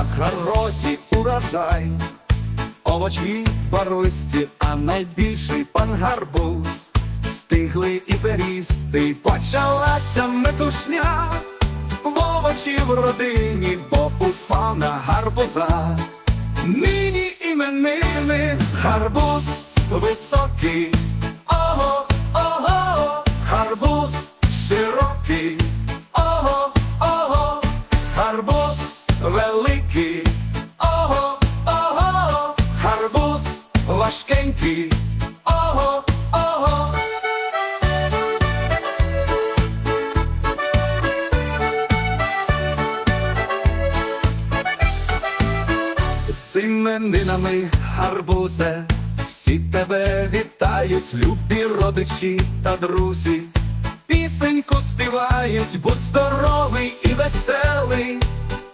на кароті урожай, овочі парусті, а найбільший пангарбуз, стиглий і перістий почалася метушня в овочі в родині, бо у пана гарбуза. Нині іменини гарбуз високий. Важкенький. Ого, ого. З іменинами гарбузе, всі тебе вітають, любі родичі та друзі. Пісеньку співають, будь здоровий і веселий,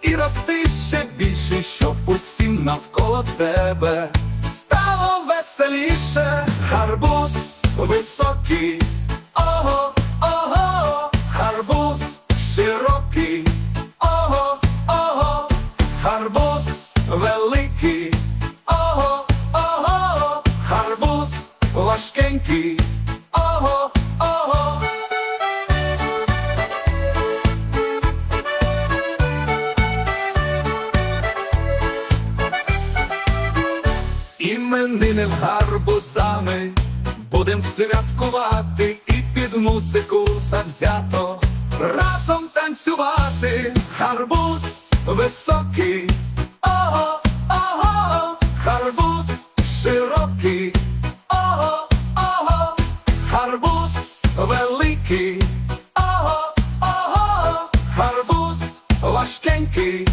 і рости ще більше, щоб усім навколо тебе гарбуз високий, ого, ого, гарбуз широкий, ого, ого, гарбуз великий, ого, ого, гарбуз важкенький, Іменини в гарбузами будем святкувати і під музику завзято. Разом танцювати. Гарбуз високий, ого, ого, гарбуз широкий, ого, ого, гарбуз великий, ого, ого, гарбуз важкенький,